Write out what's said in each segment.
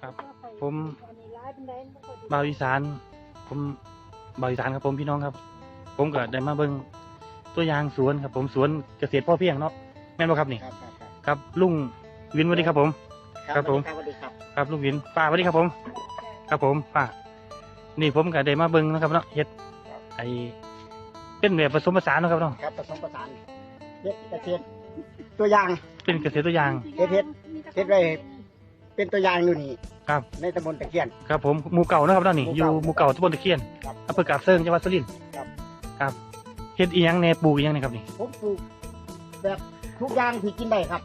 ครับ ผมบาวอีสาน ผมบาวอีสานครับผมพี่น้องครับ ผมก็ได้มาเบิ่งตัวอย่างสวนครับ ผมสวนเกษตรพ่อเพียงเนาะแม่นบ่ครับนี่ ครับครับครับครับลุงวินสวัสดีครับผม ครับผม สวัสดีครับครับลุงวินป้าสวัสดีครับผม ครับผมป้านี่ผมก็ได้มาเบิ่งนะครับเนาะเฮ็ดไอเป็นแบบผสมผสานเนาะครับเนาะครับผสมผสานเฮ็ดเกษตรตัวอย่าง เป็นเกษตรตัวอย่าง เฮ็ดเฮ็ด เฮ็ดไว้ เป็นตัวอย่างอยู่นี่ครับ ในตำบลตะเคียน ครับผมหมู่เก่านะครับเนาะนี่หมู่อยู่เก่าหมู่เก่าตำบลตะเคียนครับอำเภอกาบเซิงจังหวัดสุรินทร์ครับ ครับเฮ็ดอีหยังแหน่ปลูกอีหยังเนี่ยครับนี่ ผมปลูกแบบทุกอย่างที่กินได้ครับ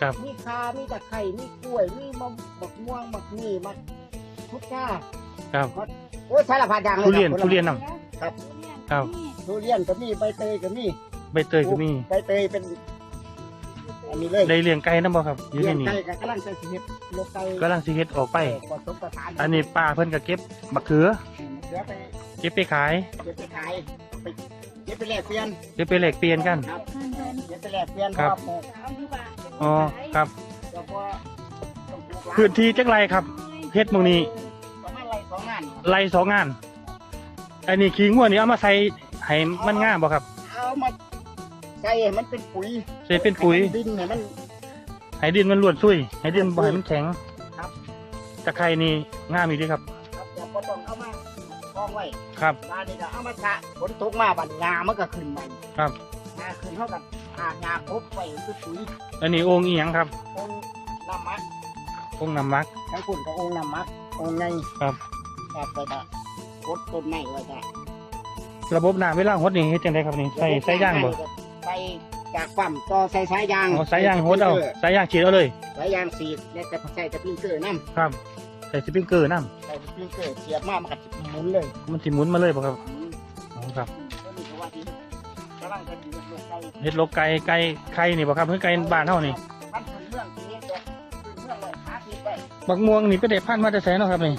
ครับ มีคามีตะไคร้มีกล้วย มีมะบักม่วงบักนี่มะทุกอย่างครับ โอ้ยสารพัดอย่างเลยทุเรียนคบทุเรียนน ครับ ครับ ทุเรียนก็มีใบเตยก็มีใบเตยก็มี ใบเตยเป็น อันนี้เลยได้เลี้ยงไก่นำบ่ครับอยู่ในเลี้ยงนี้ไก่ก็กำลังจะสิเฮ็ดโลกไก่กำลังสิเฮ็ดออกไปผสมประสานอันนี้ป้าเพิ่นก็เก็บบักเขือ เดี๋ยวไปเก็บไปขาย เก็บไปขายไปเก็บไปแลกเปลี่ยนเก็บไปแลกเปลี่ยนกัน ครับเก็บไปแลกเปลี่ยนครับ เพาะว่าปลูกอ๋อครับ แล้วก็ต้องปลูกหลายพื้นที่จักไรครับเฮ็ดหมองนี้ ประมาณไรสองงานไรสองงาน อันนี้ขี้งัวนี่เอามาใส่ให้มันงามบ่ครับ เอามา ใส่ให้มันเป็นปุ๋ยใส่เป็นปุ๋ยให้มันดินให้มันให้ดินมันรวนซุยให้ดินบ่ให้มันแข็งครับตะไคร่นี่งามอีกเด้ครับครับแต่พอต้องเอามากองไว้ครับบานนี้ก็เอามาชะฝนตกมาบัดงามันก็ขึ้นใหม่ครับงาขึ้นเท่ากับหากงาครบไว้เป็นปุ๋ยอันนี้โอ่งอีหยังครับองค์น้ำมักโอ่งน้ำมักทั้งคุณกับองค์น้ำมักองค์ไงครับแบบไปจะกดต้นไม้ไว้จะระบบน้ำเวลาหดนี่เฮ็ดจังไดครับนี่ใส่ใส่ยางบ่ใส่จากปั๊มต่อใส่สายยางเอาสายยางหดเอาสายยางฉีดเอาเลย สายยางสีดแล้วจะใส่สปริงเกอร์น้ครับใส่สปริงเกอร์น้ำใส่สปริงเกอร์เสียบมามันก็จะหมุนเลยำมันสิหมุนมาเลยบ่ครับหมุนอ๋อครับแล้วนี่ก็ว่าที่กำลังจะอยู่ในไก่เฮ็ดลกไก่ไก่ไข่นี่บ่ครับเพิ่นไก่บ้านเฮานี่ท่านคนเมืองที่นี่จะเป็นเมืองเลยหาที่ไปบักม่วงนี่ไปได้พันธุ์มาแต่ไสเนาะครับนี่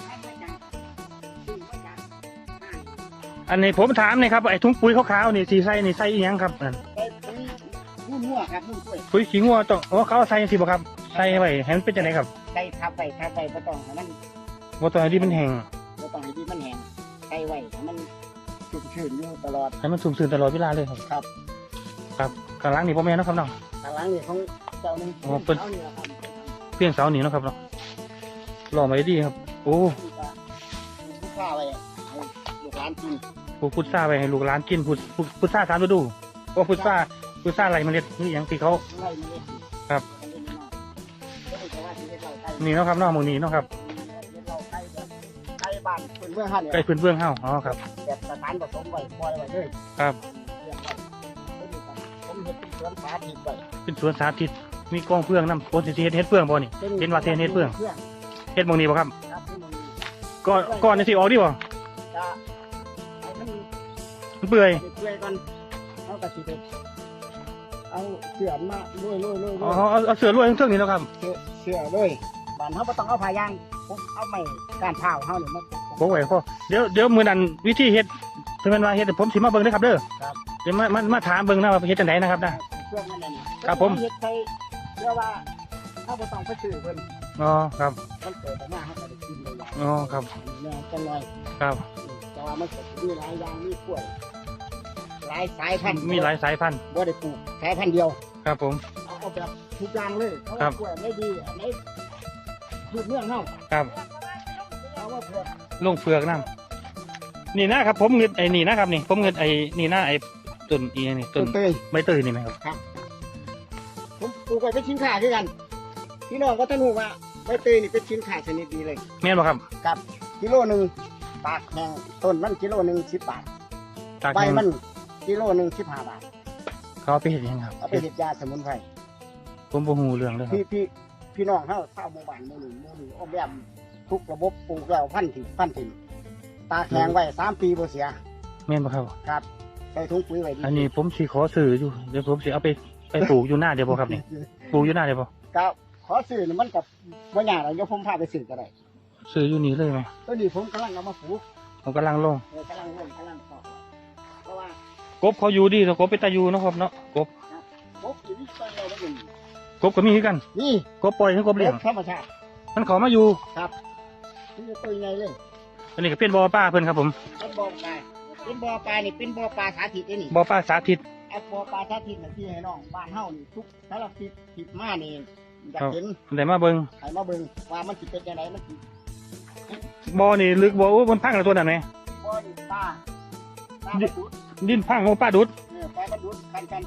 อันนี้ผมถามหนี่อยครับไอ้ถุงปุ๋ยขาวๆนี่สีใส่นี่ใส่อีหยังครับนั่น ไปปุ๋ยมุ่นมั่วครับมุ่นกล้วยปุ๋ยขี้งัวต้องอ๋อเขาเอาใส่สิบ่ครับ ใส่ไว้ให้มันเป็นจังไดครับใส่ทับไปทับไปก็ต้องให้มันบ่ต้องให้ดินมันแห้งก็ต้องให้ดีมันแห้งใส่ไว้ให้มันชุ่มชื้นอยู่ตลอดให้มันชุ่มชื้นตลอดเวลาเลยครับ ครับ ครับข้างหลังนี่บ่แม่นเนาะครับเนาะทางหลังนี่ของเจ้าหนึ่งอ๋อเพิ่นเอานี่ละครับเพียงเสานี่เนาะครับเนาะรอไว้ดีครับ โอ้ที่จะลูกค้าไว้ให้ลูกหลานกิน ปลูกพุทราไว้ให้ลูกหลานกินพุทพุทพุทราสามฤดูโอ้พุทรา พุทราไรเมล็ดนี่อหยังที่เขาไล่มาเลยครับเอาเล่นมาแล้วนี่ก็ว่าที่เฮ็ดเหล้าไก่นี่เนาะครับเนาะหมู่นี้เนาะครับเฮ็ดเหล้าไก่แบบไก่บ้านเพิ่นเมืองฮั่นเนี่ยใกล้พื้นเบื้องเฮาอ๋อครับแบบสถานผสมไว้ปล่อยไว้เลยครับเลี้ยงไว้เพิ่นนี่ก็ผมเฮ็ดเป็นสวนสาธิตไว้เป็นสวนสาธิตมีกองเฟืองนำโอ้สิสิเฮ็ดเฮ็ดเฟืองบ่นี่เห็นว่าเฮ็ดเฮ็ดเฟื่องเฮ็ดหมองนี้บ่ครับครับเฮ็ดหม้องนี้ก่อนก่อนนี่สิออกดิบ่จะให้มันมันเปื่อยเปื่อยก่อนเอากระสิไป เอาเสือมาลุยลุยลุยอ๋อเอาเอาเสือลวดทั้งเทิงนี่เนาะครับเสือเสือเลยบ้านเขาบ่ต้องเอาผ้ายางผมเอาไม้ก้านเท้าเขาเนี่ยมาบ่ไหวพอเดี๋ยวเดี๋ยวมื้อนั้นวิธีเฮ็ดเพิ่นว่าเฮ็ดให้ผมสิมาเบิ่งเด้อครับเด้อครับเดี๋ยวมามามาถามเบิ่งนะว่าเฮ็ดจังไดนะครับนะเครื่องนั่นน่ะนี่ครับผม เฮ็ดใส่เชื่อว่าเขาบ่ต้องไปซื้อเพิ่นอ๋อครับมันเกิดออกมาเขาก็ได้กินเลยล่ะอ๋อครับแม่จังเลยครับ แต่ว่ามันก็มีหลายอย่างมีกล้วย หลายสายพันธุ์มีหลายสายพันธุ์บ่ได้ปลูกสายพันธุ์เดียว ครับผม เอาเอาแบบทุกอย่างเลยเอาครับกล้วยไม่ดีอันไหนพืชเมืองเฮาครับเอาว่าเผือกลงเฟือกน้ำนี่นะครับ ผมเงินไอ้นี่นะครับ นี่ผมเงินไอ้นี่หน้าไอ้ต้นอีนี่ต้นเตย ใบเตยนี่ไหมครับ ผมปลูกไว้เป็นสินค้าคือกัน พี่น้องก็ต้องรู้ว่าใบเตยนี่เป็นสินค้าชนิดดีเลย แม่นบ่ครับครับกิโลหนึ่งตากแห้งต้นมันกิโลหนึ่งสิบบาทตากใบแห้งมัน กิโลหนึ่งสิบห้าบาท เขาเอาไปเห็ดหยังครับเอาไปเฮ็ดยาสมุนไพรผมบ่ฮู้เรื่องเลยครับพี่พี่พี่น้องเขาเข้าหมู่บ้านหมู่หนึ่งหมู่หนึ่งอ้อมแอมทุกระบบปลูกแล้วพันถิ่นพันถิ่นตากแห้งไว้สามปีบ่เสียแม่นบ่ครับ ครับใส่ถุงปุ๋ยไว้ดีอันนี้ผมสิขอซื้ออยู่เดี๋ยวผมสิเอาไปไปปลูกอยู่หน้าเดี๋ยวบ่ครับนี่ปลูกอยู่หน้าเดี๋ยวบ่ก็ขอซื้อนี่มันกับบ่ยากหรอกเดี๋ยวผมพาไปซื้อก็ได้ซื้ออยู่นี่เลยไหมตัวนี้ผมกำลังเอามาปลูกผมกำลังลง เออกำลังเริ่มกำลังปอกเพราะว่าก บเขาอยู่ดีแต่กบไปตาอยู่เนาะครับเนาะกบปลูกอยู่ที่ต้นอะไรแล้วนี่กบก็มีคือกันนี่กบปล่อยให้กบเลี้ยงธรรมชาติมันเขามาอยู่ครับนี่จะตัวใหญ่เลยอันนี้ก็เป็นบ่อปลาเพิ่นครับผมเป็นบ่อปลาเป็นบ่อปลานี่เป็นบ่อปลาสาธิตเด้นี่บ่อปลาสาธิตไอ้บ่อปลาสาธิตน่ะที่ให้น้องบ้านเฮานี่ทุกสารพิษผิดมานี่อยากครับเห็นได้มาเบิ่งให้มาเบิ่งว่ามันสิเป็นจังไดมันสิบ่อนี่ลึกบ่โอ้มันพังแล้วตัวนั้นไหมบ่อนี่ปลาปลามา ดุดดินพังโอ้ปลาดุดเออปลามาดุดกันกัน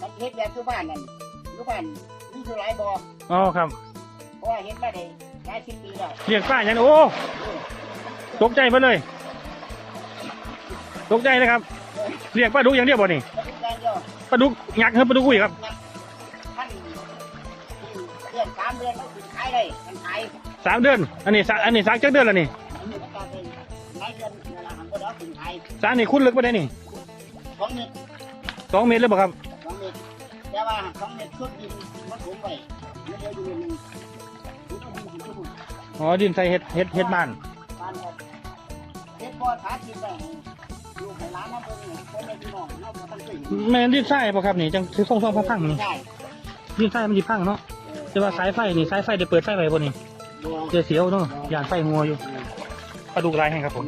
กันเฮ็ดแบบอยู่บ้านนั่นอยู่บ้านมีอยู่หลายบ่ออ๋อครับ เพราะว่าเห็นมาได้หลายสิบปีแล้วเรียกปลาอย่างนั้นโอ้เออตกใจไปเลย ตกใจเลยครับ เรียกปลาดุกอย่างเดียวบ่นี่แล้วเป็นการเดียวปลาดุกยักษ์ครับปลาดุกอุ้ยครับ ท่านเดือนสามเดือนแล้วถึงขายได้มันขายสามเดือน อันนี้สักอันนี้สักจักเดือนแล้วนี่อันนี้มันก็เป็นหลายเดือนเวลาหันก็เดี๋ยวถึงขายสารนี่คุ้นลึกไปได้นี่ สองเม็ดสองเมตรเลยบ่ครับสองเม็ดแต่ว่าสองเม็ดชุดดินมันสูงไปเดี๋ยวอยู่หนึ่งดูก็ดูดูดูอ๋อดินใส่เห็ดเห็ดเห็ดบ้านบ้านเราเฮ็ดบ่อสาธิตได้อยู่ให้ร้านน้ำเบิ่งเนี่ยคนในพี่น้องเราบ่ทันเคยเห็นแม่นดินใส่บ่ครับนี่จังคือส่งส่งพังๆนี่ใช่ดินใส่มันสิพังเนาะแต่ว่าสายไฟนี่สายไฟได้เปิดไฟไว้บ่นี่ดวงเจอเสียวเนาะยานไฟงัวอยู่ปลาดุกลายให้ครับผม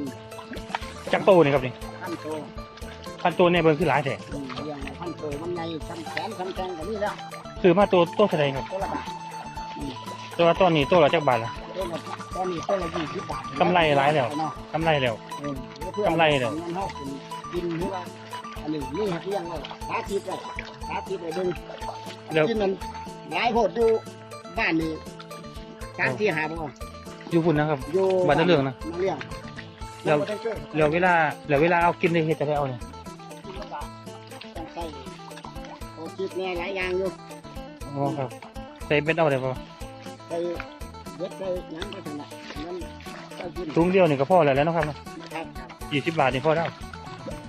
จักโตนี่ครับนี่ท่านโต พันตัวเนี่ยเบิ่งคือหลายแท้อืมเรื่องท่านโตมันในทำแขนทำแขนกันนี่แล้วซื้อมาตัวโตเท่าไหร่ครับตัวละบาทแต่ว่าตอนนี้โตละจักบาทละ ตัวละตอนนี้ตัวละยี่สิบบาทกำไรหลายแล้ว เนาะกำไรแล้ว เออกำไรเด้อ งินเฮาเป็นกินหรือว่าอันนี้นี่หักเลี้ยงเลยสาธิตเลยสาธิตเลยเบิ่งแล้วกินมันหลายโพดอยู่บ้านนี่การที่หาบ่อยู่พุ่นนะครับ อยู่บ้านนาเรื่องนะนาเรื่องแล้วบ่ได้เจอแล้วเวลาแล้วเวลาเอากินได้เฮ็ดจะได้เอาเนี่ย คิดแน่หลายอย่างอยู่อ๋อครับใส่เป็นเอาได้ป่ใส่เด็ดใส่หยังก็ถนัดมันก็กินถุงเดียวนี่ก็พอแล้วแล้วเนาะครับครับครับยี่สิบบาทนี่พอได้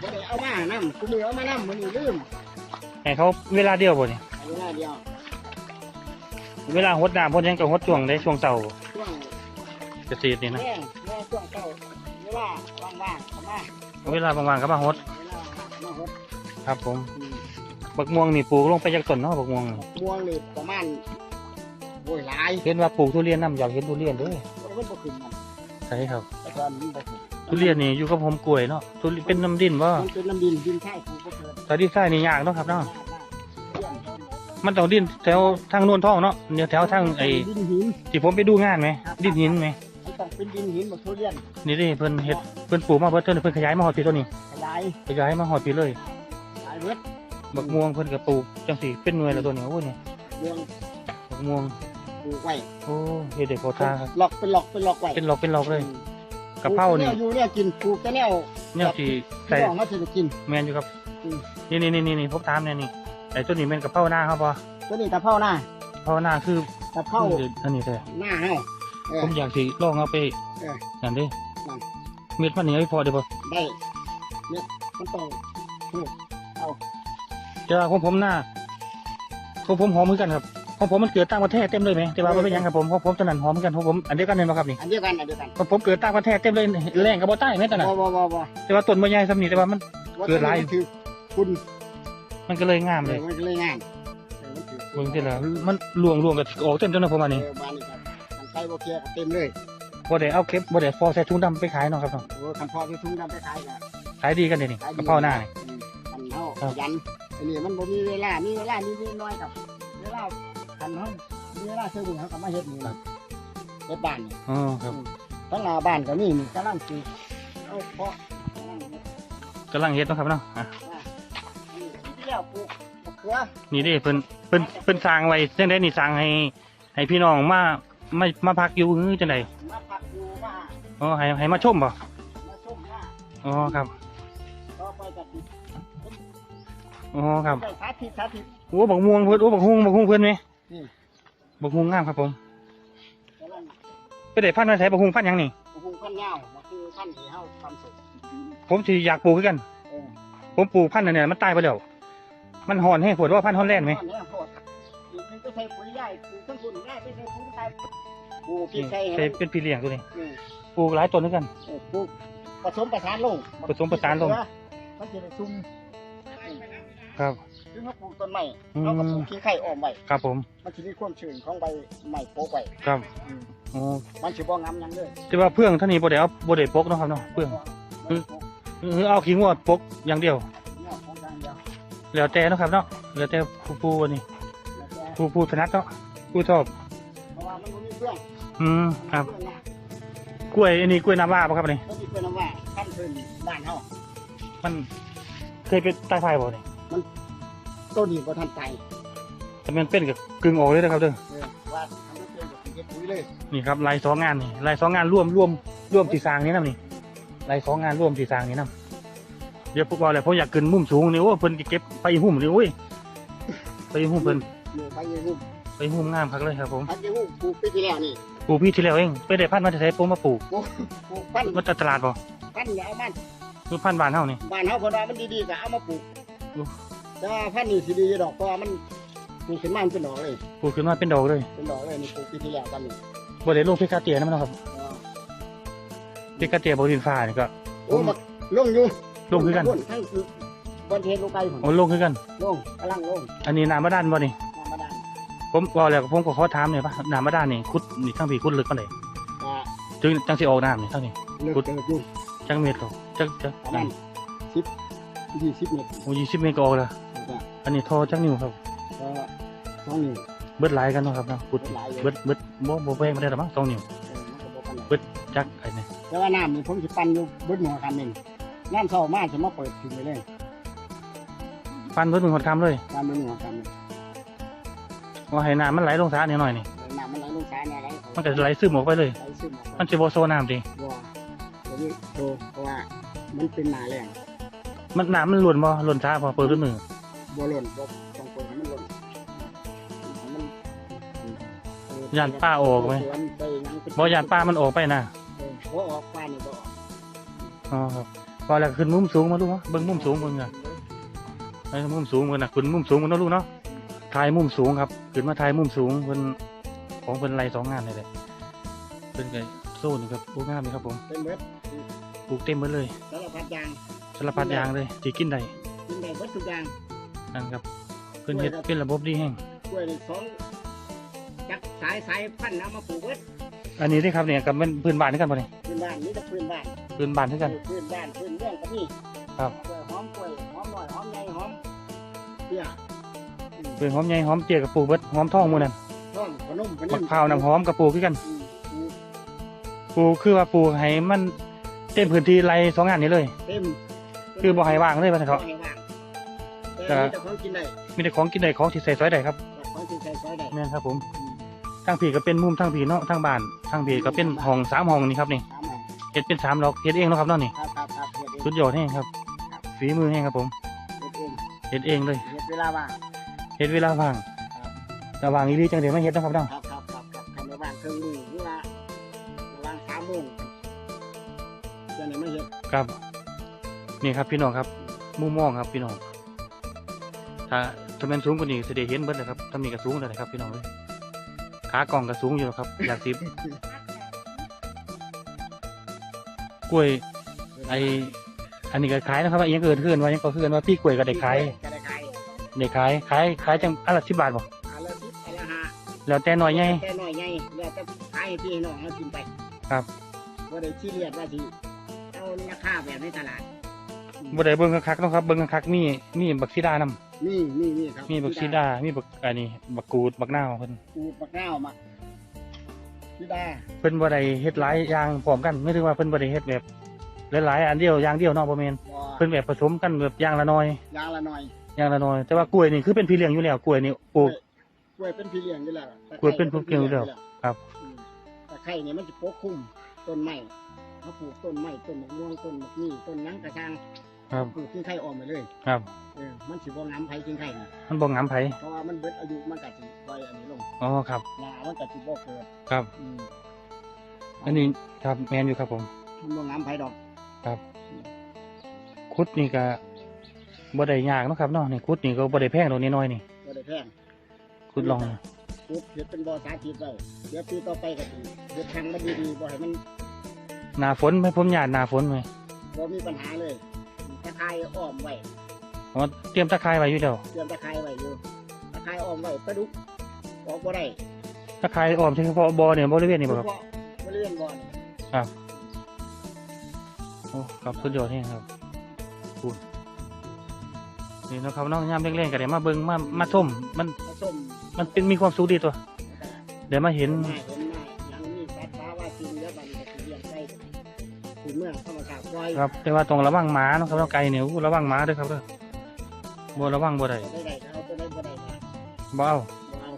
บ่ได้เอามานํกูมือเอามานํมื้อนี้ลืมให้เขาเวลาเดียวบ่นี่เวลาเดียวเวลาหดน้ำพดหยังก็หดช่วงได้ช่วงเช้าช่วงเกษตรนี่นะแม่แม่ช่วงเช้าเวลาว่างๆเข้ามาเวลาบางๆก็มาหดเวลาว่างๆมาหด ครับผม อืม บักม่วงนี่ปลูกลงไปจากต้นเนาะบักม่วงนี่ม่วงนี่ประมาณโอ้ยหลายเห็นว่าปลูกทุเรียนนํอยากเห็นทุเรียนเด้อมันบ่ขึ้นมันใช่ครับ แต่ตอนนี้บ่ขึ้นทุเรียนนี่อยู่กับผมกล้วยเนาะทุเรียนเป็นน้ำดินว่ามันเป็นน้ำดินดินใช่กูก็เกิดแต่ดินทรายนี่ยากเนาะครับเนาะเรื่องมันต้องดินแถวทางโนนท่องเนาะเนี่ยแถวทางไอ้ดินหิน ที่ผมไปดูงานไหมดินหินไหมมันต้องเป็นดินหินแบบทุเรียนนี่ดิเพิ่นเฮ็ดเพิ่นปลูกมาเพิ่นเพิ่นขยายมาหอดปีตัวนี้ขยายขยายมาหอดปีเลยขยายเวิร์ด บักม่วงเพิ่นก็ปลูกจังสีเป็นหน่วยแล้วตัวนี้โอ้เนี่ยเรื่องบักม่วงปลูกไว้โอ้เฮ็ดได้พอทาครับหลอกเป็นหลอกเป็นหลอกไว้เป็นหลอกเป็นหลอกเลยกะเพรานี่ปลูกแวอยู่เนี่ยกินปลูกแต่แนวเนี่ยที่ที่ใส่ออกมาจะได้กินแมนอยู่ครับอืมนี่นี่นี่นี่นี่ผมตามเนี่ยนี่ไอ้ตัวนี้แม่นกะเพราหน้าครับบ่ตัวนี้กะเพราหน้ากะเพราหน้าคือกะเพราอันนี้แท้หน้าเฮาเออผมอยากสิลองเอาไปเออนั่นเด้นั่นเม็ดมันนี่ให้พอได้บ่ได้เนี่ยมันต้อง แต่ว่าของผมหน้าของผมหอมเหมือนกันครับของผมมันเกิดต่างประเทศเต็มเลยไหมแต่ว่าบ่เป็นหยังครับผมของผมตอนนั้นหอมเหมือนกันของผมอันเดียวกันเลยบ่ครับนี่อันเดียวกันอันเดียวกันของผมเกิดต่างประเทศเต็มเลยแรงกับบ่ใต้แม่ตอนนั้นบ่บ่บ่บ่แต่ว่าต้นบ่ใหญ่ซำนี้แต่ว่ามัน เกิดหลายมันคือคุณมันก็เลยงามเลยมันก็เลยงานเออมันคือเบิ่งสิล่ะมันรวงรวงกับออกเต็มจนนะผมอันนี้เออบ้านนี้ครับทางไส้บ่เคลียร์ก็เต็มเลยบ่ได้เอาเก็บบ่ได้ฟอใส่ถุงดำไปขายเนาะครับเนาะโอ้คันพอที่ทุ่งนำไปขายก็ขายดีกันเดี๋ยวนี้ขายดีกะเพราหน้านี่อืมคันเฮาครับขยัน อันนี้มันบ่มีเวลา มีเวลานิดๆหน้อยๆกับเวลาคันเฮามีเวลาซื้อมือเฮาก็มาเฮ็ดนี่ล่ะเฮ็ดบ้านนี่อ๋อครับทั้งหน้าบ้านก็มีนี่กำลังสิเอาเพาะกำลังเฮ็ดกำลังเฮ็ดเนาะครับเนาะอะว่าอันนี้ที่แล้วปลูกมะเขือนี่เด้เพิ่นเพิ่นเพิ่นสร้างไว้จังได๋นี่สร้างให้ ให้พี่น้องมามามาพักอยู่คือจังได๋มาพักอยู่ว่าอ๋อให้ให้มาชมบ่มาชมว่าอ๋อครับ ต่อไปก็สิ อ๋อครับได้สาธิตสาธิต โอ้บักม่วงเพิ่นโอ้บักฮุงบักฮุงเพิ่นไหมนี่บักฮุงงามครับผมกำลังไปได้พันธุ์มาใช้บักฮุงพันธุ์หยังนี่ปลูกพันธุ์ยาวมันคือพันธุ์ที่เฮาทำสุดผมสิอยากปลูกคือกัน เออผมปลูกพันธุ์อันเนี่ยมันตายไปแล้วมันห่อนให้ปวดว่าพันธุ์ฮอลแลนด์ไหมตอนนี้โหดอีกหนึงก็ใส่ปุ๋ยใหญ่ปลูกทั้งคุณได้ไปใส่ปุ๋ยใส่ปลูกที่ใส่ใช้ให้เป็นพี่เลี้ยงตัวนี้อืมปลูกหลายต้นด้วยกัน เออปลูกผสมประสานลงผสมประสานลง มันจะได้ซุ่ม ครับไปคือเขาปลูกต้นไม้อืม เขาก็ปลูกขี้ไข่อ้อมไว้ครับผม มันจะมีความชื้นของใบไม้โป๊กไว้ครับอืมโอ้มันสิบ่งามหยังเลยแต่ว่าเพื่องเท่านี้บ่ได้เอาบ่ได้ปกเนาะครับเนาะเพื่องอืมคือเอาขี้งวดปกอย่างเดียว เนี่ยของทางเดียวแล้วแต่เนาะครับเนาะแล้วแต่ผู้ผู้อันนี้แล้วแต่ผู้ผู้ถนัดเนาะผู้ชอบ เพราะว่ามันบ่มีเครื่องอืมครับเครื่องนะ กล้วยอันนี้กล้วยน้ำว้าป่ะครับอันนี้แล้วที่เป็นน้ำว่าขั้นพื้นบ้านเฮามันเคยเป็นใต้ไฟบ่นี่ ต้นนี้บ่ทันใจแต่มันเป็นกับกึ่งออกเลยนะครับเด้อเออว่าทำให้เป็นแบบเฮ็ดปุ๋ยเลยนี่ครับลายสองงานนี่ลายสองงานร่วมร่วมร่วมสีสร้างนี้นํนี่ลายสองงานร่วมสีสร้างนี้นํเดี๋ยวพวกเราเลยเพราะอยากขึ้นมุมสูงนี่โอ้เพิ่นเก็บไปหุ่มนี่โอ้ยไปหุ่มเพิ่นนี่ไปยังหูไปหุ่มงามคักเลยครับผมพันยังหูปลูกปีที่แล้วนี่ปลูกพี่ที่แล้วเองไปได้พันธุ์มาจะใช้ปลูกมาปลูกปลูกปลูกพันธุ์มาจากตลาดบ่พันธุ์เนี่ยเอามันคือพันธุ์บ้านเฮานี่บ้านเฮาเพิ่นว่ามันดีๆก็เอามาปลูกอู้ แต่ว่าพันธุ์นี่สิดีอยู่ดอกเพราะว่ามันปลูกขึ้นมามันเป็นดอกเลย ปลูกขึ้นมาเป็นดอกเลยเป็นดอกเลยนี่ปลูกปีที่แล้วกันนี่บ่ได้ลงเพกาเตียนำเนาะครับเออเพกาเตียบ่ดินฟ้านี่ก็โอ้มาลงอยู่ลงคือกันทั้งคือบนเทนลงไปผมโอ้ลงคือกัน ลงกำลังลงอันนี้น้ำบาดาลบ่นี่น้ำบาดาลผมว่าแล้วผมก็ขอถามหน่อยป่ะน้ำบาดาลนี่ขุดนี่ทั้งพี่ขุดลึกปานใดอ่าจึงจังสิออกน้ำนี่ทั้งนี้ เลิกขุดเกิดอยู่จังเมตรก็จังจังประมาณสิบ ยี่สิบเมตรโอ้ยี่สิบเมตรก็ออกแล้วก็อันนี้ทอจักนิ้วครับก็สองนิ้วเบิดหลายกันเนาะครับเนาะขุดหลายอยู่เบิดเบิดบ่บ่แพงบ่ได้หรอกมั้งสองนิ้วเออมันก็บ่ปานใดเบิดจักไอ้นี่แต่ว่าน้ำนี่ผมสิปั่นอยู่เบิดหม้อคันหนึงน้ำเช้ามาจะมาเปิดทิ้งไว้เลยฟันเบิดมึงหดคำเลยน้ำเบิดหม้อคันหนึงว่าให้น้ำมันไหลลงสระนิดหน่อยนี่น้ำมันไหลลงสายเนี่ยไหลมันก็ไหลซึมออกไปเลยไหลซึมออกมันสิบ่โซน้ำดิบ่เดี๋ยวนี้โตเพราะว่ามันเป็นหนาแรง มันน้ำมันหล่นบ่หล่นช้าพอเปิดด้วยมือบ่หล่นบ่ต้องเปิดให้มันหล่นให้มันเออย่านป้าออกไหมสวนไปหยังเป็นบ่ยานป้ามันออกไปนะเออบ่ออกป้านี่บ่ออกอ๋อครับพอแล้วก็ขึ้นมุมสูงมาลูกเนาะเบิ่งมุมสูงเบิ่งอะไอ้มุมสูงเพิ่นน่ะขึ้นมุมสูงมันเนาะลูกเนาะถ่ายมุมสูงครับขึ้นมาถ่ายมุมสูงเพิ่นของเพิ่นไล่สองงานเลยแหละเพิ่นก็โซ่นี่ครับปลูกงามนี่ครับผมเป็นเบิดปลูกเต็มหมดเลยสารพัดอย่าง สารพัดอย่างเลยที่กินได้กินได้เบิดทุกอย่างนั่นครับเพิ่นเฮ็ดเป็นระบบดีแฮงกล้วยนี่สองจักสายสายพันธุ์เอามาปลูกเบิดอันนี้ที่ครับเนี่ยกับเป็นพื้นบ้านนี่กันบ่นี่พื้นบ้านนี่จะพื้นบ้านพื้นบ้านคือกันพื้นบ้านพื้นเมืองก็มีครับกล้วยหอมกล้วยหอมหน่อยหอมใหญ่หอมเปี้ยอืมเป็นหอมใหญ่หอมเจียกับปลูกเบิดหอมทองหมู่นั่นท้องขนมขนมะพร้าวน้ำหอมกับปลูกคือกันอืมอืมปลูกคือว่าปลูกให้มันเต็มพื้นที่ไรสองงานนี้เลย เต็ม คือบ่ให้ว่างเลยว่าซั่นบ่เถาะ ให้ว่างแต่มีแต่ของกินได้มีแต่ของกินได้ของที่ใส่ซอยได้ครับแต่ของกินใส่ซอยได้แม่นครับผมอืมทางผีก็เป็นมุมทางผีเนาะทางบ้านทางผีก็เป็นห้องสามห้องนี่ครับนี่ตามมาเฮ็ดเป็นสามล็อกเฮ็ดเองเนาะครับเนาะนี่ครับครับครับเฮ็ดเองสุดยอดแห้งครับ ฝีมือแห้งครับผมเฮ็ดเองเฮ็ดเองเลยเฮ็ดเวลาว่าง เฮ็ดเวลาว่างระหว่างอีหลีจังเดี๋ยวมาเฮ็ดเนาะครับเนาะครับครับครับครับทำในบ้านเครื่องมือหรือว่าระหว่างสามโมงจะไหนมาเฮ็ดครับ นี่ครับพี่น้องครับมุมมองครับพี่น้องถ้าถ้าแมันสูงกว่านี้สิได้เห็นเบิดเลยครับทำนี่ก็สูงเลยครับพี่น้องเลยขากล่องก็สูงอยู่แล้วครับ อยากสิกล้วย ไออันนี้ก็ขายนะครับว่าอิหยังเกินขึ้นว่าอิหยังก็ขึ้นว่าพี่กล้วยก็ได้ขายก็ได้ขายได้ขายขายขายจังอันละสิบบาทบ่อันละสิบอันละห้าแล้วแต่หน่อยไงแค่น้อยใหญ่แล้วจะขายให้พี่ให้น้องเขากินไป ครับว่าได้ชี้เรียดว่าสิเอาราคาแบบในตลาด บ่ได้เบิ่งคักๆเนาะครับเบิ่งคักๆมีมีบักซีดานํนี่นี่นี่ครับมีบักซีดามีบักอันนี้บักกูดบักนาวเพิ่นปูปลาเก้าวมาซีดาเพิ่นบ่ได้เฮ็ดหลายอย่างพร้อมกันไม่ถึงว่าเพิ่นบ่ได้เฮ็ดแบบหลายๆอันเดียวอย่างเดียวเนาะบ่แม่นบ่เพิ่นแบบผสมกันแบบอย่างละน้อยยางละหน่อยอย่างละน้อย แต่ว่ากล้วยนี่คือเป็นพี่เลี้ยงอยู่แล้วกล้วยนี่ปลูกกล้วยเป็นพี่เลี้ยงอยู่แล้วตะไคกล้วยเป็นพี่เลี้ยงอยู่แล้วครับอืมตะไคร้เนี่ยมันจะปกคลุมต้นไม้เขาปลูกต้นไม้ต้นมะม่วงต้นมะนี่ต้นหนังกระชัง ครับปลูกทิ้งไข่ออมไปเลยครับเออมันสิบ่งามไผทิ้งไข่นี่มันบ่งามไผเพราะว่ามันเบิดอายุมันก็สิปล่อยอันนี้ลงอ๋อครับหญ้ามันก็สิบ่เกิดครับอืมอันนี้ครับแม่นอยู่ครับผมมันบ่งามไผดอกคุดนี่ก็บ่ได้ยากเนาะครับเนาะนี่คุดนี่ก็บ่ได้แพงดอกน้อยๆนี่บ่ได้แพงคุดลองปลูกเฮ็ดเป็นบ่อสาธิตไว้เดี๋ยวปีต่อไปก็สิเฮ็ดทางมันดีๆบ่ให้มันหน้าฝนไหมผมหยาดหน้าฝนไหมบ่มีปัญหาเลย ตะไคร้อ้อมไว้ออ๋อเตรียมตะไคร้ไว้อยู่เดียวเตรียมตะไคร้ไว้อยู่ตะไคร้อ้อมไว้ปลาดุกออกบ่ได้ตะไคร้ออมเฉพาะบ่อเนี่ยบริเวณนี้บ่ครับเฉพาะบริเวณบ่อนโอ้ครับสุดยอดนี่ครับคุณนี่เนาะครับน้องยามเล่นๆก็ได้มาเบิ่งมามาชมมันผส้มมันเป็นมีความสุขดีตัว เดี๋ยวมาเห็น ครับแต่ว่าต้องระวังหมาเนาะครับน้องไก่เนี่ยอู้ระวังหมาด้วยครับเด้อบ่ระวังบ่ได้ตัวใดๆเอาตัวใดบ่ได้นะบ่เอาบ่เอา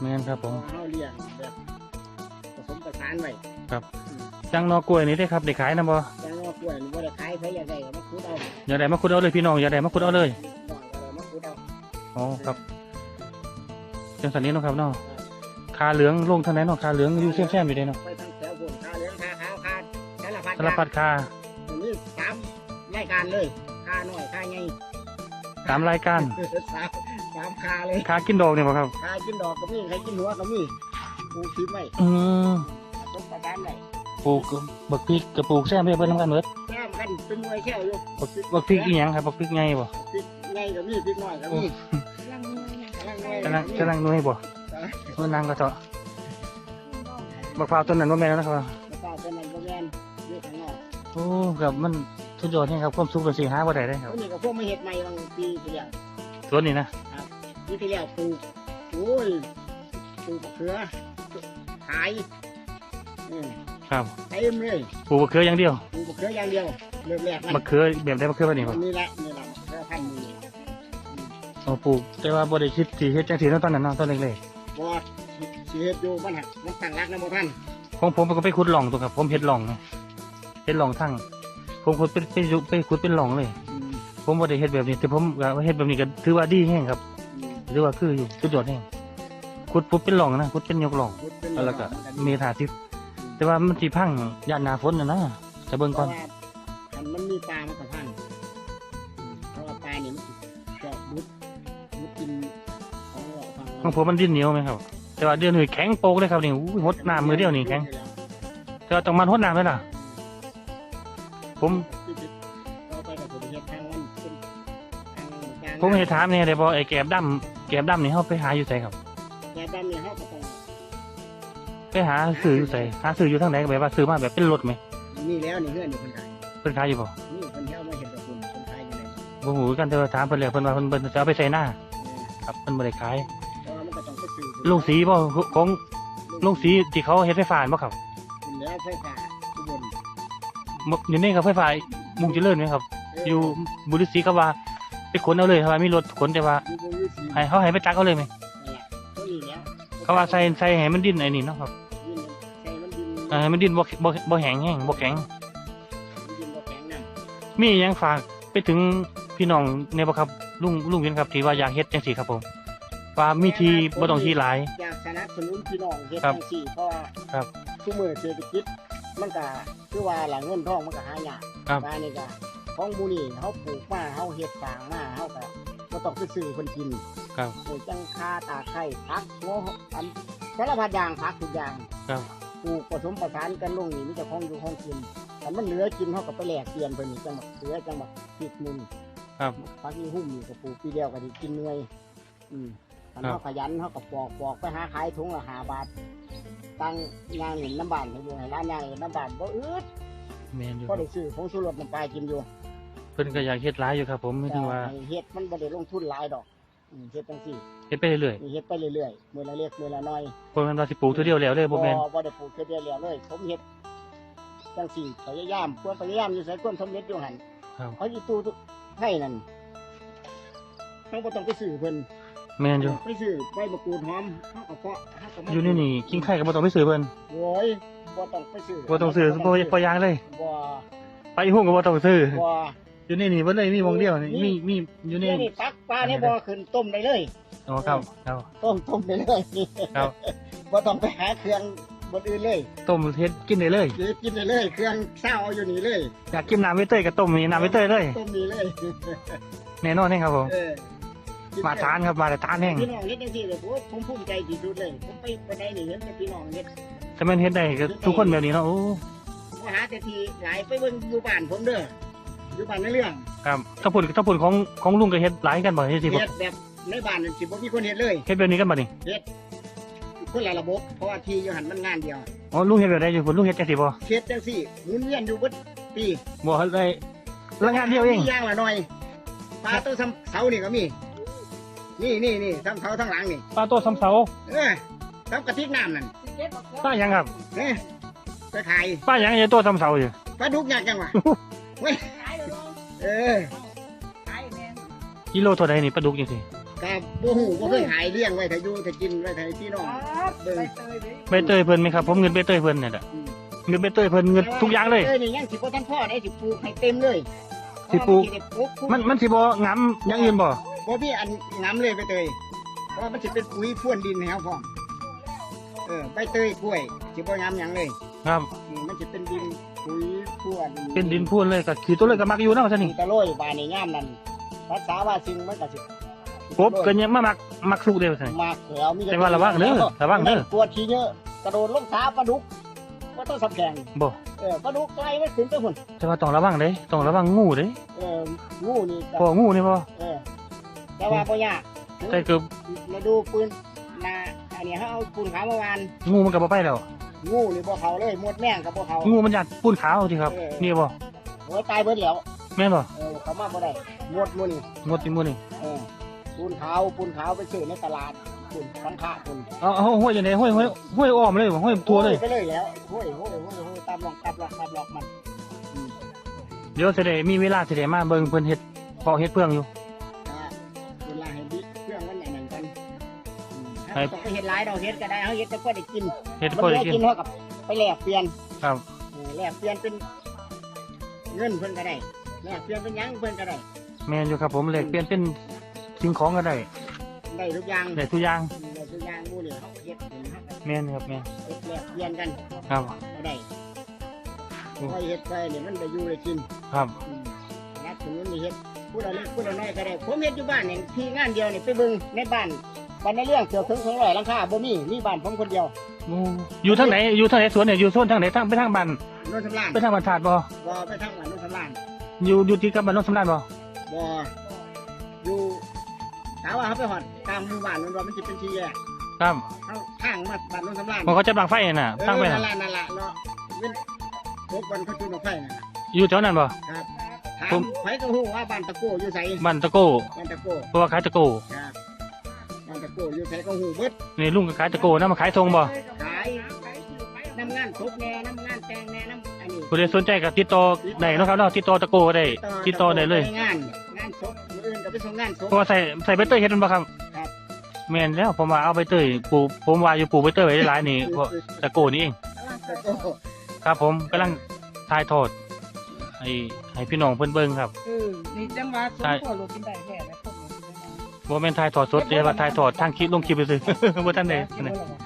แม่นครับผมเอาเฮาเลี้ยงแบบผสมประสานไว้จังนอกล้วยนี่ได้ครับได้ขายนะบ่แต่ว่ากล้วยนี่บ่ได้ขายใครอยากได้ก็มาขุดเอาอย่าได้มาขุดเอาเลยพี่น้องอย่าได้มาขุดเอาเลยน้อยก็ได้มาขุดเอาอ๋อครับจังสันนี้เนาะครับเนาะคาเหลืองลงทางไหนเนาะคาเหลืองอยู่แซมๆอยู่เด้เนาะไปทาง สารพัดสารพัดคาตรงนี้สามรายการเลยคาน้อยคาใหญ่ตามรายการสามสามคาเลยคากินดอกเนี่ยบ่ครับคากินดอกก็มีใครกินหัวก็มีปลูกทิพย์ไว้อืมผสมประสานไว้ปลูกบักพริกกับปลูกแซมไปเบิ่นนำกันเบิดแซมกันเป็นมวยแค่อยู่บักบักพริกอีหยังครับบักพริกไงบ่พริกใหญ่ก็มีพริกน้อยก็มีกำลังกำลังกำลังนุ่ยบ่เออนางก็เถาะบักพร้าวต้นนั้นบ่แม่นแล้วนะครับ โอ้กับมันสุดยอดนี่ครับความสุขเป็นสิหาบ่ได้เลยครับตัวนี้ก็พวกไม่เห็ดใหม่บางปีที่แล้วสวนนี่นะปีที่แล้วปลูกโอ้ยปลูกมะเขือขายอืมครับเต็มเลยปลูกบักเขืออย่างเดียวปลูกมะเขืออย่างเดียวเริ่มแรกมันบักเขือแบบได้บักเขือแบบนี้บ่นี่แหละนี่แหละมะเขือพันธุ์นี้โอ้ปลูกแต่ว่าบ่ได้คิดสิเฮ็ดจังซี่เนาะตอนนั้นเนาะตอนเล็กบอดสีเห็ดอยู่มันหักมันตั้งรักนะโมท่านๆของผมก็ไปขุดหล่องตัวครับผมเฮ็ดหล่องนะ เฮ็ดหล่องทั้งผมขุดเป็นไปอยู่ไปขุดเป็นหล่องเลยอืมผมบ่ได้เฮ็ดแบบนี้ แต่ผมก็เฮ็ดแบบนี้ก็ถือว่าดีแฮงครับอืมถือว่าคืออยู่สุดยอดแฮงขุดปุ๊บเป็นหล่องนะขุดเป็นยกหล่องพุทธเป็นแล้วก็เมทาทิพย์แต่ว่ามันสิพังย่านหน้าฝนน่ะนะจะเบิ่งเพก่อนราะว่าอันมันมีปลามันกับพันอืมเพราะว่าปลาเนี่ยมันสิชอบมุดมุดกินของเราฟังของผมมันดินเหนียวไหมครับ แต่ว่าเดือนหนึ่งแข็งโปกเลยครับนี่อู้ยหดน้ำมือเดียวนี่แข็งแต่ว่าต้องมันหดน้ำเลยล่ะ ผม ต่อไปกับผมเฮ็ดทางมันเป็นทางกลางผมให้ถามเนี่ยได้บ่ไอ้แกบดำแกบดำนี่เฮาไปหาอยู่ไสครับแกด้านนี้เขาก็ต้องไปหาซื้ออยู่ไสหาซื้ออยู่ทางไหนแบบว่าซื้อมาแบบเป็นรถไหมนี่แล้วนี่เพื่อนนี่คนขายเพิ่นขายอยู่บ่นี่คนเที่ยวมาเห็นกับคุณคนขายอยู่ไหนบ่ฮู้คือกันแต่ว่าถามเพิ่นแล้วเพิ่นว่าเพิ่นเพิ่นจะเอาไปใส่หน้าครับเพิ่นบ่ได้ขายเพราะว่ามันก็ต้องไปซื้อลงสีบ่ของลงสีที่เขาเฮ็ดไฟฟ้าบ่ครับคุณแล้วไฟฟ้า อุบลบ่อยู่นี่ครับไฟฟ้ามุ่งเจริญไหมครับ อยู่บุรีศรีเขาว่าไปขนเอาเลยครับว่ามีรถขนแต่ว่าอยู่บนวิสีให้เขาให้ไปตักเอาเลยไหมนั่นแหละเขาอีกแล้วเขาว่าใส่ใส่ให้มันดิ้นไอ้นี่เนาะครับดินใส่มันดินเออให้มันดิ้นบ่บ่บ่แห้งแห้งบ่แข็งมันดินบ่แข็งนั่นมีหยังฝากไปถึงพี่น้องในบ่ครับลุงลุงเวียนครับที่ว่าอยากเฮ็ดจังซี่ครับผมว่ามีที่บ่ต้องที่หลายอยากสนับสนุนพี่น้องเฮ็ดครับจังซี่เพราะว่าครับทุกมื้อเศรษฐกิจ มันก็คือว่าหลังเงินทองมันก็หายากครับบ้านนี่ก็ของหมูนี่เฮาปลูกมาเฮาเฮ็ดสร้างมาเฮาก็บ่ต้องไปซื้อเพิ่นกินครับ ปลูกจังคาตาไคร้ผักหัวอันสารพัดอย่างผักทุกอย่างครับ ปลูกผสมประสานกันลงนี่มีแต่ของอยู่ของกินถ้ามันเหลือกินเฮาก็ไปแลกเปลี่ยนเพิ่นนี่จังหวัดเหลือจังหวัดพริกมุนครับ ผักอีหุ่มนี่ก็ปลูกปีเดียวก็ได้กินเหนื่อยอืมถ้าครับเฮาขยันเฮาก็ปอกปอกไปหาขายถุงละ5บาท ตั้งยางหลินน้ำบานให้อยู่ให้ร้านยางหลินน้ำบานบ่อึดแม่นอยู่ก็ได้ซื้อผงชูรสน้ำปลากินอยู่เพิ่นก็อยากเฮ็ดหลายอยู่ครับ ผมไม่ถึงว่าแต่เฮ็ดมันบ่ได้ลงทุนหลายดอกอืมเฮ็ดจังซี่เฮ็ดไปเรื่อยนี่เฮ็ดไปเรื่อยๆมื้อละเล็กมื้อละน้อยๆบ่แม่นว่าสิปลูกเทื่อเดียวแล้วเลยบ่แม่นบ่ได้ปลูกเทื่อเดียวแล้วเลยผมเฮ็ดจังซี่พยายามความพยายามอยู่ไสความสำเร็จอยู่หั่นครับ เขาอีตู้ไทยนั่นเฮาบ่ต้องไปซื้อเพิ่น แม่นอยู่ ไปซื้อใบมะกรูดหอมเฮาก็เพาะเฮาก็มาอยู่นี่นี่กินไข่ก็บ่ต้องไปซื้อเพิ่นโอ้ยบ่ต้องไปซื้อบ่ต้องซื้อบ่บ่ยางเลย บ่ไปหุ้งก็บ่ต้องซื้อ บ่อยู่นี่นี่เบิดเลยมีวงเดียวนี่มีมีอยู่นี่ เดี๋ยวนี่ตักปลาในบ่อขึ้นต้มได้เลย อ๋อครับครับ ต้มต้มได้เลยนี่ครับ บ่ต้องไปหาเครื่องบนอื่นเลยต้มเฮ็ดกินได้เลยเดี๋ยวกินได้เลย เครื่องเศร้าเอาอยู่นี่เลย อยากกินน้ำใบเตยก็ต้มนี่น้ำใบเตยเลย ต้มนี่เลย แน่นอนแน่ครับผม เออ มาทานครับมาแต่ทานแห้งพี่น้องเฮ็ดจังซี่เลยโอ้ผมภูมิใจที่สุดเลย ผมไปไปได้นี่เห็นแต่พี่น้องเฮ็ดถ้ามันเฮ็ดได้ก็ทุกคนแบบนี้เนาะโอ้มาหาแต่ทีหลายไปเบิ่งอยู่บ้านผมเด้ออยู่บ้านในเรื่อง ครับถ้าพูดถ้าพูดของของลุงก็เฮ็ดหลายกันบ่เฮ็ดสิบ่เฮ็ดแบบในบ้านนั่นสิบ่มีคนเฮ็ดเลยเฮ็ดแบบนี้กันบ่นี่คนละระบบเพราะว่าที่อยู่หันมันงานเดียวอ๋อลุงเฮ็ดแบบใดอยู่พุ่นลุงเฮ็ดจังซี่บ่เฮ็ดจังซี่หมุนเวียนอยู่เบิดปีบ่ได้ละงานเดียวเองมีอย่างละหน่อยปลาตัวซ้ำเสานี่ก็มี นี่นี่นี่ซ้ำเสาทั้งหลังนี่ปลาโตซ้ำเสาเออซ้ำกระติกน้ำนั่นปลาหยังครับเอ้ไปขายปลาหยังอย่าโตซ้ำเสาอยู่ปลาดุกยากจังวะเว้ยเออกิโลเท่าใดนี่ปลาดุกจังซี่กับบูหูบ่เคยขายเลี้ยงไว้ถ้าอยู่ถ้ากินไว้ถ้าพี่น้องเบิ่งใบเตยเพิ่นไหมครับ ผมเงินใบเตยเพิ่นนี่แหละเงินใบเตยเพิ่นเงินทุกอย่างเลย เอ้ยนี่ยังสิบ่ทันพ่อได้สิปลูกให้เต็มเลยสิปลูกเพราะว่ามันมันสิบ่งํอย่างอื่นบ่ บ่มีอันงามเลยไปเตยเพราะว่ามันสิเป็นปุ๋ยพ่วนดินให้เฮาพร้อมเออใบเตยกล้วยสิบ่งามหยังเลยครับ อืมมันสิเป็นดินปุ๋ยพ่วนเป็นดินพูนเลยก็ขี้ตัวเลยก็มักอยู่เนาะซั่นนี่นี่ตะโรยบานในงามนั่นภาษาว่าสิ่งมันก็สิกบก็ยังมามักมักสุกเด้อซั่นมากแล้วมีแต่ว่าระวังเด้อระวังเด้อปวดขี้เยอะกระโดดลงขาปลาดุกก็ต้องสำแข็งบ่เออปลาดุกไกลมันขึ้นไปพุ่นแต่ว่าต้องระวังเด้ต้องระวังงูเด้เอองูนี่ก็พองูนี่บ่เออ แต่ว่าบ่ยากแต่คือเราดูปืนนาอันนี้เขาเอาปูนขาวมาวานงูมันก็บ่ไปแล้วงูนี่บ่เขาเลยหมดแม่งกับบ่เขางูมันยัดปูนขาวสิครับ นี่บ่โอ้ยตายเบิดแล้วแม่นบ่เออเขามาบ่ได้หมดหมื้นี่งดนี่มื้อนี่เออปูนขาวปูนขาวไปซื้อในตลาดปูนคันคาปูนเอาเอาห้วยจังได๋ห้วยห้วยห้วยอ้อมเลยบ่ห้วยตัวเลยไปเลยแล้วห้วยห้วยห้วยห้วยตามลองตามลองตามลองมันเดี๋ยวสิได้มีเวลาสิได้มาเบิ่งเพิ่นเฮ็ดเพาะเฮ็ดเพื่องอยู่ อืมให้ต้องไปเฮ็ดหลายดอกเฮ็ดก็ได้เฮาเฮ็ดแต่พอได้กินเฮ็ดมันพอเหลืได้อกินกิน เท่ากับไปแลกเปลี่ยนครับ เออแลกเปลี่ยนเป็นเงินเพิ่นก็ได้แลกเปลี่ยนเป็นหยังเพิ่นก็ได้แม่นอยู่ครับผมแลกเปลี่ยนเป็นสิ่งของก็ได้ได้ทุกอย่างได้ทุกอย่างได้ทุกอย่างหมู่นี่เฮาเฮ็ดเห็นเฮาแม่นครับแม่นเฮ็ดแลกเปลี่ยนกันครับ ก็ได้โอ้ค่อยเฮ็ดไปนี่มันได้อยู่ได้กิน ครับอืมนักถึงนี่เฮ็ดผู้ใดเล็กผู้ใดน้อยก็ได้ ผมเฮ็ดอยู่บ้านนี่ที่งานเดียวนี่ไปเบิ่งในบ้าน บ้านในเรื่องเกือบถึง200หลังคาบ่มีมีบ้านผมคนเดียวโอ้อยู่ทางไหนอยู่ทางไหนสวนเนี่ยอยู่โซนทางไหนทางไปทางบ้านโนนสำรานไปทางบ้านถาดบ่บ่ไปทางบ้านโนนสำรานอยู่อยู่ที่กับบ้านโนนสำราญบ่บ่อยู่ถามว่าเขาไปหอดตามหมู่บ้านมันว่ามันสิเป็นที่แยกครับเขาทางมาบ้านโนนสำรานมันเขาจะบังไฟน่ะเออตั้งไปนั่น่ะนละนั่นละเนาะเว้นพบวันเขาจุดดอกไฟนั่นล่ะอยู่แถวนั้นบ่ครับถาผมมไผก็ฮู้ว่าบ้านตะโกอยู่ไสบ้านตะโก้บ้านตะโกเพราะว่าขายตะโก้ครับบ้านตะโกอยู่ไสก็ฮู้เบิดนี่ลุงก็ขายตะโก้นะมาขายทรงบ่ขายน้ำงานศพแน่น้ำงานแต่งแน่น้ำอันนี้ผู้ใดสนใจก็ติดต่อได้เนาะครับเนาะติดต่อตะโก้ก็ได้ติดต่อได้เลยปงานงานศพมื้ออื่นก็ไปส่งงานศพเพราะว่าใส่ใส่ใบเตยเฮ็ดมันบ่ครับครับแม่นแล้วผมว่าเอาใบเตยปลูกผมว่าอยู่ปลูกใบเตยไว้หลายๆนี่เพราะตะโก้นี่เองตะโกครับผมกำลังถ่ายทอดให้ให้พี่น้องเพิ่นเบิ่งครับเออนี่จังหวะสมใช่พอรถกินได้แท้ บ่แม่นถ่ายทอดสดแต่ว่าถ่ายทอดทางคลิปลงคลิปซื่อๆบ่ทันได้กินนะบ่ล่ะ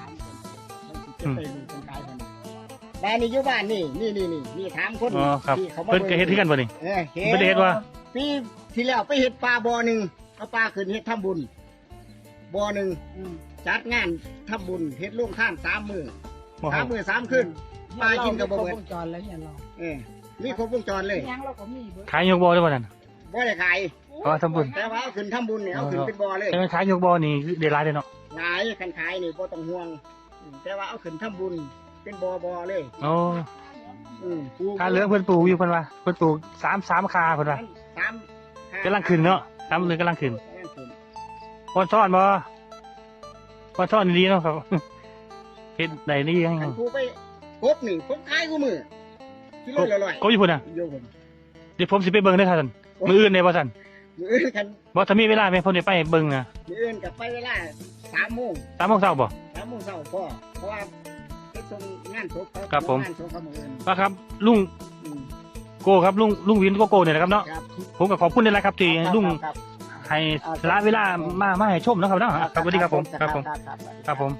อืมไปดูคนตายคนบ้านนี้อยู่บ้านนี่นี่นี่นี่นี่ถามคนอ๋อครับที่เขามาเพิ่นก็เฮ็ดคือกันบ่นี่เออเฮ็เพิ่นได้เฮ็ดว่าปีที่แล้วไปเฮ็ดปลาบ่อหนึ่งเอาปลาขึ้นเฮ็ดทำบุญบ่อหนึ่งอืมจัดงานทำบุญเฮ็ดร่วมท่านสามมือบ่คสารัมบมือสามขึ้นปลากินกับบ่เบิเบิดวงจรแล้วเนี่ยเราเออมีครบวงจรเลยยังเราก็มีเบิดขายยกบ่ได้บ่นั่นบ่ได้ขาย อ๋อทำบุญแต่ว่าเอาขึ้นทำบุญเนี่ยเอาขึ้นเป็นบ่อเลยแต่มันขายยกบ่นี่คือได้หลายเด้เนาะขายคันขายนี่บ่ต้องห่วงอืมแต่ว่าเอาขึ้นทำบุญเป็นบ่อบ่อเลยโอ้อืมปลูกค่าเหลืองเพิ่นปลูกอยู่เพิ่นว่าเพิ่นปลูก3 3คาเพิ่นว่าสามกำลังขึ้นเนาะตามเลยกำลังขึ้นกำลังขึ้นพอนซ่อนบ่พอนซ่อนดีเนาะครับเฮ็ดได้ดียังคันปลูกไปกบนี่ผมขายกูมือกิโลละร้อยก็อยู่พุ่นน่ะโยผมเดี๋ยวผมสิไปเบิ่งเด้อท่านมื้ออื่นได้บ่ท่าน มืออื่นคันบ่ถ้ามีเวลาแม่ผมสิไปเบิ่งนะมืออื่นกับไปเวลาสามโมง3:00นเช้าบ่ สามโมงเช้าพ่อเพราะว่าไปส่งงานศพเขาครับผม งานศพเขามืออื่นว่าครับลุงอืมโก้ครับลุงลุงวินโกโก้เนี่ยนะครับเนาะครับผมก็ขอบคุณเลยนะครับที่ลุงครับ ให้ละเวลามามาให้ชมนะครับเนาะครับสวัสดีครับผมครับผม ครับครับผม